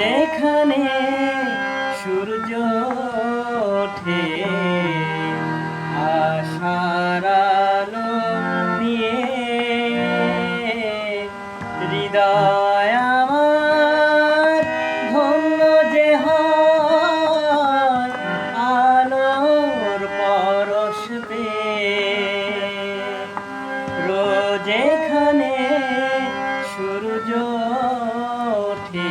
যেখানে সূর্য ওঠে, আশার আলো নিয়ে হৃদয় আমার ধন্য যে আলোর পরশ পেয়ে রোজ এখানে সূর্য ওঠে।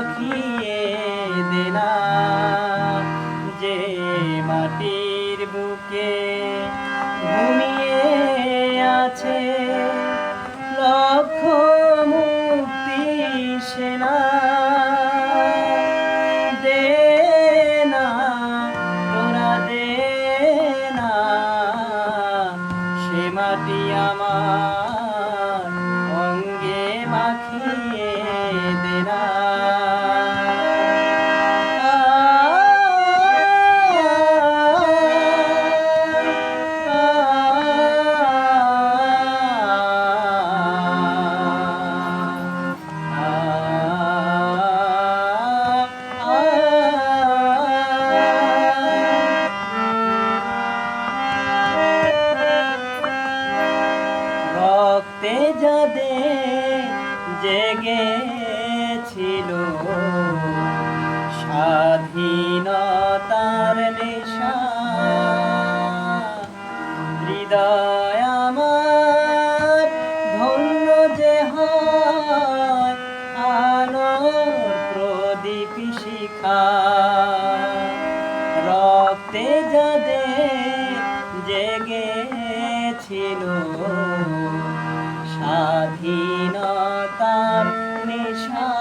মাখিয়ে দে না যে মাটির বুকে ঘুমিয়ে আছে। লক্ষ মুক্তি সেনা মাটি আমার অঙ্গে মাখিয়ে দে না রক্তে যাদে জেগেছিল। স্বাধীনতার নেশা, হৃদয় আমার ধন্য যে হয় প্রদীপ শিখা। রক্তে যাদে জেগেছিল। স্বাধীনতার নেশা।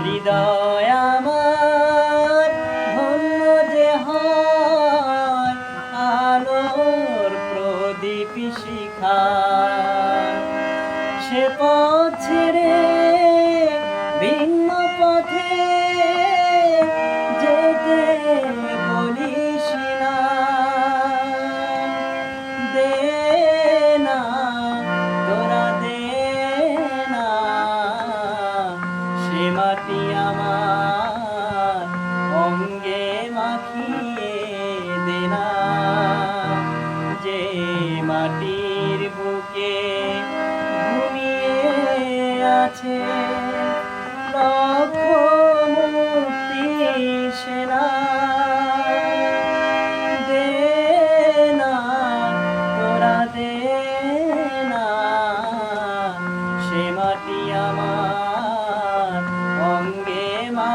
হৃদয় আমার ধন্য যে আলোর প্রদীপ শিখা। সে পথ ছেড়ে ভিন্ন পথে যেতে বলিস না। আমার দেনা যে মাটির বুকে আছে লক্ষ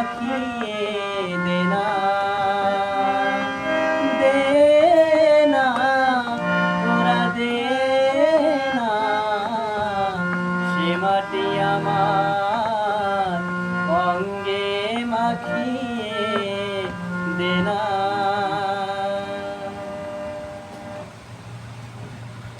পাঠিয়ে দেনা দেনা তোরা দেনা। সে মাটি আমার অঙ্গে মাখিয়ে দেনা।